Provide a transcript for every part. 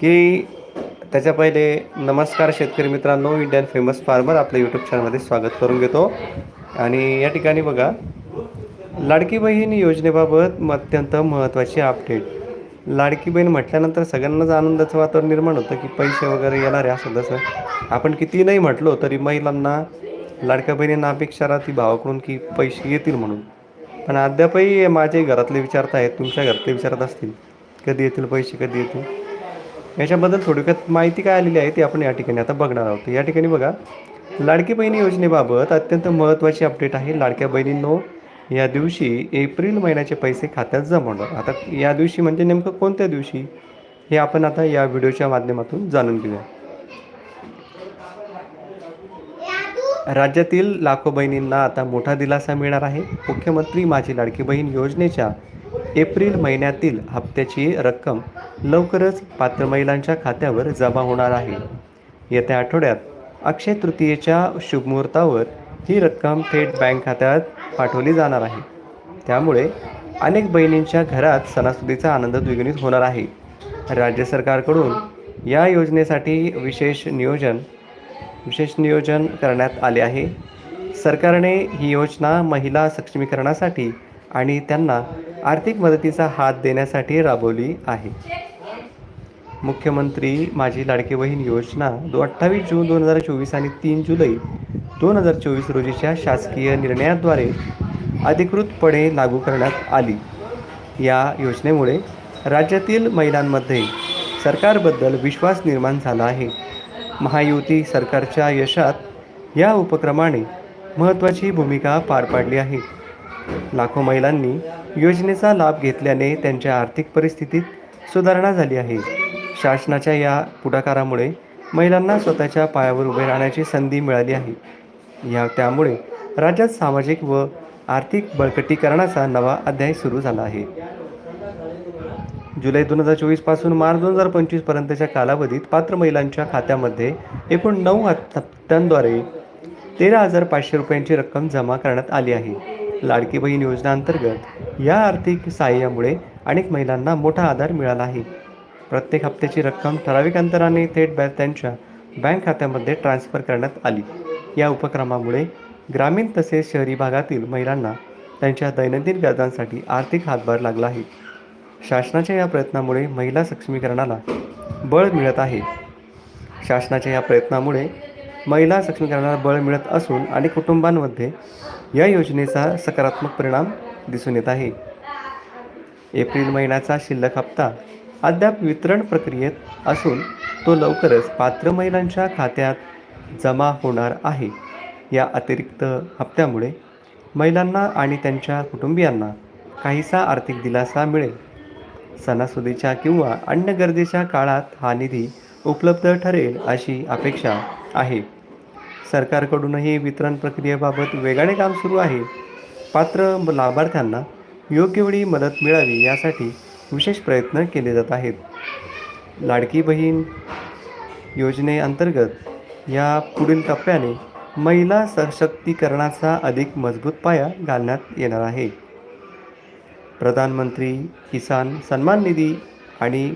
की त्याच्या पहिले नमस्कार शेतकरी मित्रांनो इंडियन फेमस फार्मर आपल्या यूट्यूब चॅनलमध्ये स्वागत करून घेतो. आणि या ठिकाणी बघा लाडकी बहीण योजनेबाबत अत्यंत महत्त्वाची अपडेट लाडकी बहीण म्हटल्यानंतर सगळ्यांनाच आनंदाचं वातावरण निर्माण होतं की पैसे वगैरे येणार आहे असं तसं. आपण किती नाही म्हटलो तरी महिलांना लाडक्या बहिणींना अपेक्षा राहते भावाकडून की पैसे येतील म्हणून. पण अद्यापही माझे घरातले विचारत आहेत तुमच्या घरातले विचारत असतील कधी येतील पैसे कधी येतील? याच्याबद्दल थोडक्यात माहिती काय आलेली आहे ती आपण या ठिकाणी आता बघणार आहोत. या ठिकाणी बघा लाडकी बहिणी योजनेबाबत अत्यंत महत्त्वाची अपडेट आहे. लाडक्या बहिणींनो या दिवशी एप्रिल महिन्याचे पैसे खात्यात जमा होणार आता या दिवशी म्हणजे नेमकं कोणत्या दिवशी? हे आपण आता या व्हिडिओच्या माध्यमातून जाणून घेऊया. राज्यातील लाखो बहिणींना आता मोठा दिलासा मिळणार आहे. मुख्यमंत्री माझी लाडकी बहीण योजनेच्या एप्रिल महिन्यातील हप्त्याची रक्कम लवकरच पात्र महिलांच्या खात्यावर जमा होणार आहे. येत्या आठवड्यात अक्षय तृतीयेच्या शुभमुहूर्तावर ही रक्कम थेट बँक खात्यात पाठवली जाणार आहे. त्यामुळे अनेक बहिणींच्या घरात सणासुदीचा आनंद द्विगुणित होणार आहे. राज्य सरकारकडून या योजनेसाठी विशेष नियोजन विशेष नियोजन करण्यात आले आहे. सरकारने ही योजना महिला सक्षमीकरणासाठी आणि त्यांना आर्थिक मदतीचा हात देण्यासाठी राबवली आहे. मुख्यमंत्री माझी लाडकी बहीण योजना दो अठ्ठावीस जून दोन हजार चोवीस आणि तीन जुलै दोन हजार चोवीस रोजीच्या शासकीय निर्णयाद्वारे अधिकृतपणे लागू करण्यात आली. या योजनेमुळे राज्यातील महिलांमध्ये सरकारबद्दल विश्वास निर्माण झाला आहे. महायुती सरकारच्या यशात या उपक्रमाने महत्त्वाची भूमिका पार पाडली आहे. लाखो महिलांनी योजनेचा लाभ घेतल्याने त्यांच्या आर्थिक परिस्थितीत सुधारणा झाली आहे. शासनाच्या या पुढाकारामुळे महिलांना स्वतःच्या पायावर उभे राहण्याची संधी मिळाली आहे. या त्यामुळे राज्यात सामाजिक व आर्थिक बळकटीकरणाचा नवा अध्याय सुरू झाला आहे. जुलै दोन हजार चोवीसपासून मार्च दोन हजार पंचवीसपर्यंतच्या कालावधीत पात्र महिलांच्या खात्यामध्ये एकूण नऊ हप्त्यांद्वारे तेरा हजार पाचशे रुपयांची रक्कम जमा करण्यात आली आहे. लाडकी बहीण योजनेअंतर्गत या आर्थिक सहाय्यामुळे अनेक महिलांना मोठा आधार मिळाला आहे. प्रत्येक हप्त्याची रक्कम ठराविक अंतराने थेट बॅ त्यांच्या बँक खात्यामध्ये ट्रान्स्फर करण्यात आली. या उपक्रमामुळे ग्रामीण तसेच शहरी भागातील महिलांना त्यांच्या दैनंदिन गरजांसाठी आर्थिक हातभार लागला आहे. शासनाच्या या प्रयत्नामुळे महिला सक्षमीकरणाला बळ मिळत आहे. शासनाच्या या प्रयत्नामुळे महिला सक्षमीकरणाला बळ मिळत असून आणि कुटुंबांमध्ये या योजनेचा सकारात्मक परिणाम दिसून येत आहे. एप्रिल महिन्याचा शिल्लक हप्ता अद्याप वितरण प्रक्रियेत असून तो लवकरच पात्र महिलांच्या खात्यात जमा होणार आहे. या अतिरिक्त हप्त्यामुळे महिलांना आणि त्यांच्या कुटुंबियांना काहीसा आर्थिक दिलासा मिळेल. सणासुदीच्या किंवा अन्य गरजेच्या काळात हा निधी उपलब्ध ठरेल अशी अपेक्षा आहे. सरकारकडूनही वितरण प्रक्रियेबाबत वेगाने काम सुरू आहे. पात्र लाभार्थ्यांना योग्य वेळी मदत मिळावी यासाठी विशेष प्रयत्न केले जात आहेत. लाडकी बहीण योजनेअंतर्गत या पुढील टप्प्याने महिला सशक्तीकरणाचा अधिक मजबूत पाया घालण्यात येणार आहे. प्रधानमंत्री किसान सन्मान निधी आणि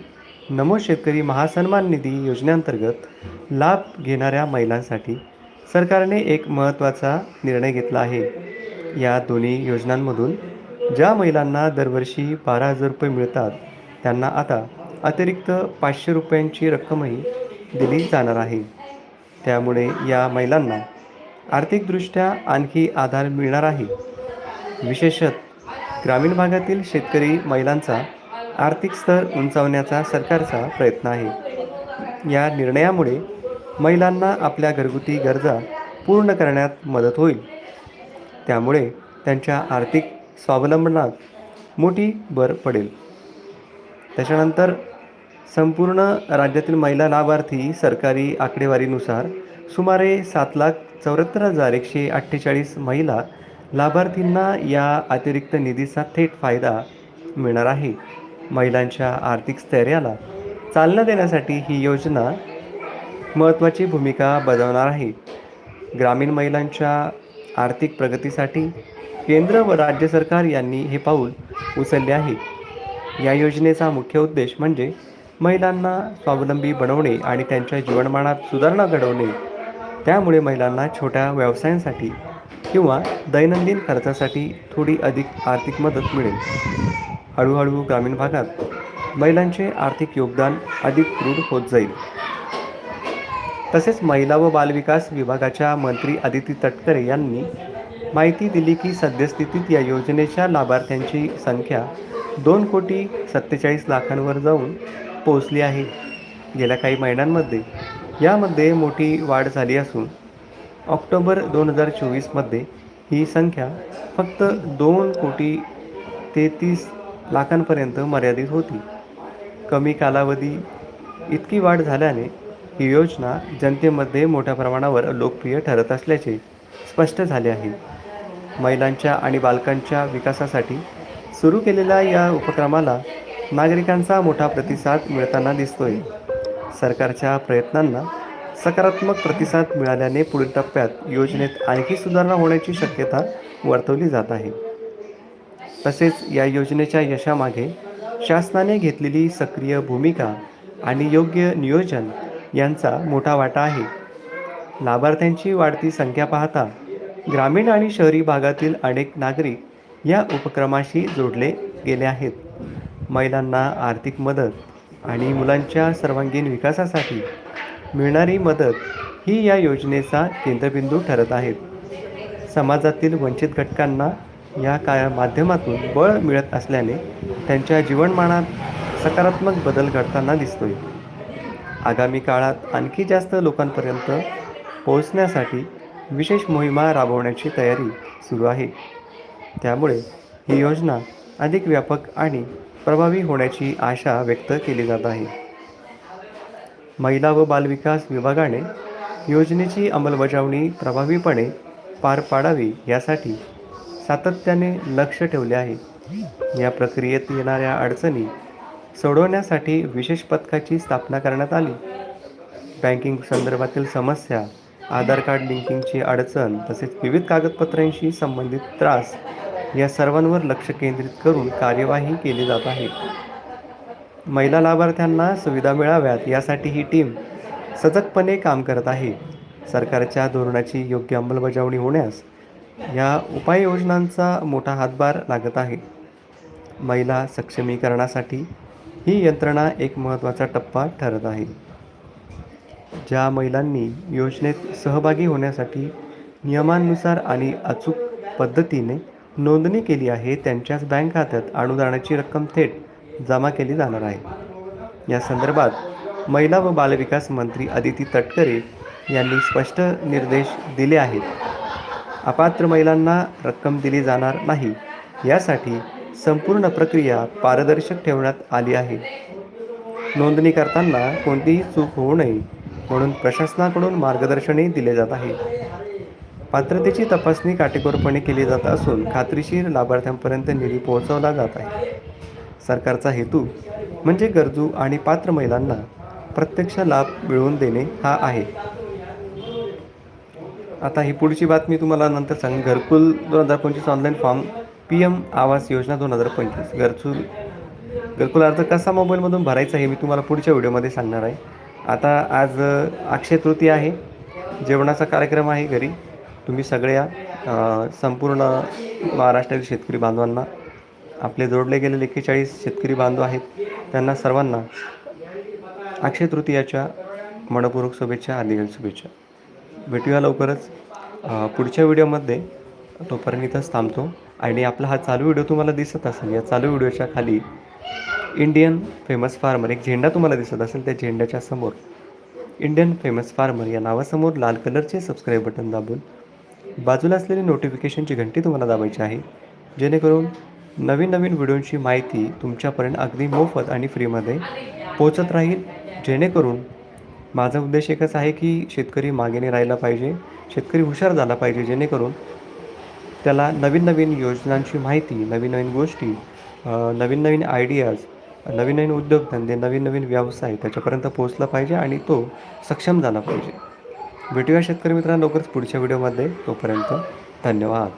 नमो शेतकरी महासन्मान निधी योजनेअंतर्गत लाभ घेणाऱ्या महिलांसाठी सरकारने एक महत्त्वाचा निर्णय घेतला आहे. या दोन्ही योजनांमधून ज्या महिलांना दरवर्षी बारा हजार रुपये मिळतात त्यांना आता अतिरिक्त पाचशे रुपयांची रक्कमही दिली जाणार आहे. त्यामुळे या महिलांना आर्थिकदृष्ट्या आणखी आधार मिळणार आहे. विशेषत ग्रामीण भागातील शेतकरी महिलांचा आर्थिक स्तर उंचावण्याचा सरकारचा प्रयत्न आहे. या निर्णयामुळे महिलांना आपल्या घरगुती गरजा पूर्ण करण्यात मदत होईल. त्यामुळे त्यांच्या आर्थिक स्वावलंबनात मोठी भर पडेल. त्याच्यानंतर संपूर्ण राज्यातील महिला लाभार्थी सरकारी आकडेवारीनुसार सुमारे सात लाख चौऱ्याहत्तर हजार एकशे अठ्ठेचाळीस महिला लाभार्थींना या अतिरिक्त निधीचा थेट फायदा मिळणार आहे. महिलांच्या आर्थिक स्थैर्याला चालना देण्यासाठी ही योजना महत्त्वाची भूमिका बजावणार आहे. ग्रामीण महिलांच्या आर्थिक प्रगतीसाठी केंद्र व राज्य सरकार यांनी हे पाऊल उचलले आहे. या योजनेचा मुख्य उद्देश म्हणजे महिलांना स्वावलंबी बनवणे आणि त्यांच्या जीवनमानात सुधारणा घडवणे. त्यामुळे महिलांना छोट्या व्यवसायांसाठी किंवा दैनंदिन खर्चासाठी थोडी अधिक आर्थिक मदत मिळेल. हळूहळू ग्रामीण भागात महिलांचे आर्थिक योगदान अधिक दृढ होत जाईल. तसेच महिला व बालविकास विभागाच्या मंत्री आदिती तटकरे यांनी माहिती दिली की सद्यस्थितीत या योजनेच्या लाभार्थ्यांची संख्या दोन कोटी सत्तेचाळीस लाखांवर जाऊन पोहोचली आहे. गेल्या काही महिन्यांमध्ये यामध्ये मोठी वाढ झाली असून ऑक्टोबर दोन हजार चोवीसमध्ये ही संख्या फक्त दोन कोटी तेहतीस लाखांपर्यंत मर्यादित होती. कमी कालावधी इतकी वाढ झाल्याने ही योजना जनतेमध्ये मोठ्या प्रमाणावर लोकप्रिय ठरत असल्याचे स्पष्ट झाले आहे. महिलांच्या आणि बालकांच्या विकासासाठी सुरू केलेल्या या उपक्रमाला नागरिकांचा मोठा प्रतिसाद मिळताना दिसतोय. सरकारच्या प्रयत्नांना सकारात्मक प्रतिसाद मिळाल्याने पुढील टप्प्यात योजनेत आणखी सुधारणा होण्याची शक्यता वर्तवली जात आहे. तसेच या योजनेच्या यशामागे शासनाने घेतलेली सक्रिय भूमिका आणि योग्य नियोजन यांचा मोठा वाटा आहे. लाभार्थ्यांची वाढती संख्या पाहता ग्रामीण आणि शहरी भागातील अनेक नागरिक या उपक्रमाशी जोडले गेले आहेत. महिलांना आर्थिक मदत आणि मुलांच्या सर्वांगीण विकासासाठी मिळणारी मदत ही या योजनेचा केंद्रबिंदू ठरत आहेत. समाजातील वंचित घटकांना या का माध्यमातून बळ मिळत असल्याने त्यांच्या जीवनमानात सकारात्मक बदल घडताना दिसतोय. आगामी काळात आणखी जास्त लोकांपर्यंत पोहोचण्यासाठी विशेष मोहिमा राबवण्याची तयारी सुरू आहे. त्यामुळे ही योजना अधिक व्यापक आणि प्रभावी होण्याची आशा व्यक्त केली जात आहे. महिला व बालविकास विभागाने योजनेची अंमलबजावणी प्रभावीपणे पार पाडावी यासाठी सातत्याने लक्ष ठेवले आहे. या प्रक्रियेत येणाऱ्या अडचणी सोडवण्यासाठी विशेष पथकाची स्थापना करण्यात आली. बँकिंग संदर्भातील समस्या आधार कार्ड लिंकिंगची अडचण तसेच विविध कागदपत्रांशी संबंधित त्रास या सर्वांवर लक्ष केंद्रित करून कार्यवाही केली जात आहे. महिला लाभार्थ्यांना सुविधा मिळाव्यात यासाठी ही टीम सजगपणे काम करत आहे. सरकारच्या धोरणाची योग्य अंमलबजावणी होण्यास या उपाययोजनांचा मोठा हातभार लागत आहे. महिला सक्षमीकरणासाठी ही यंत्रणा एक महत्त्वाचा टप्पा ठरत आहे. ज्या महिलांनी योजनेत सहभागी होण्यासाठी नियमांनुसार आणि अचूक पद्धतीने नोंदणी केली आहे त्यांच्याच बँक खात्यात अनुदानाची रक्कम थेट जमा केली जाणार आहे. या संदर्भात महिला व बालविकास मंत्री अदिती तटकरे यांनी स्पष्ट निर्देश दिले आहेत. अपात्र महिलांना रक्कम दिली जाणार नाही यासाठी संपूर्ण प्रक्रिया पारदर्शक ठेवण्यात आली आहे. नोंदणी करताना कोणतीही चूक होऊ नये म्हणून प्रशासनाकडून मार्गदर्शनही दिले जात आहे. पात्रतेची तपासणी काटेकोरपणे केली जात असून खात्रीशीर लाभार्थ्यांपर्यंत निधी पोहोचवला जात आहे. सरकारचा हेतू म्हणजे गरजू आणि पात्र महिलांना प्रत्यक्ष लाभ मिळवून देणे हा आहे. आता ही पुढची बातमी तुम्हाला नंतर सांगेन. घरकुल दोन हजार पंचवीस online form P M Awas Yojana दोन हजार पंचवीस. घरचू घरकुल अर्ज कसा मोबाईलमधून भरायचा हे मी तुम्हाला पुढच्या व्हिडिओमध्ये सांगणार आहे. आता आज अक्षय तृतीया आहे. जेवणाचा कार्यक्रम आहे घरी. तुम्ही सगळ्या संपूर्ण महाराष्ट्रातील शेतकरी बांधवांना आपले जोडले गेलेले एक्केचाळीस शेतकरी बांधव आहेत त्यांना सर्वांना अक्षय तृतीयाच्या मनपूर्वक शुभेच्छा हार्दिक शुभेच्छा. भेटूया लवकरच. पुढच्या व्हिडिओमध्ये. तोपर्यंत इथंच थांबतो. आणि आपला हा चालू व्हिडिओ तुम्हाला दिसत असेल या चालू व्हिडिओच्या खाली इंडियन फेमस फार्मर एक झेंडा तुम्हाला दिसत असेल त्या झेंड्याच्या समोर. इंडियन फेमस फार्मर या नावासमोर लाल कलरचे सबस्क्राईब बटन दाबून बाजूला असलेली नोटिफिकेशनची घंटी तुम्हाला दाबायची आहे. जेणेकरून नवीन नवीन व्हिडिओंची माहिती तुमच्यापर्यंत अगदी मोफत आणि फ्रीमध्ये पोचत राहील. जेणेकरून माझा उद्देश एकच आहे की शेतकरी मागे नाही राहिला पाहिजे शेतकरी हुशार झाला पाहिजे जेणेकरून त्याला नवीन नवीन योजनांची माहिती नवीन नवीन गोष्टी नवीन नवीन आयडियाज नवीन नवीन उद्योगधंदे नवीन नवीन व्यवसाय त्याच्यापर्यंत पोहोचला पाहिजे आणि तो सक्षम झाला पाहिजे. भेटूया शेतकरी मित्रांनो लवकरच पुढच्या व्हिडिओमध्ये तोपर्यंत धन्यवाद.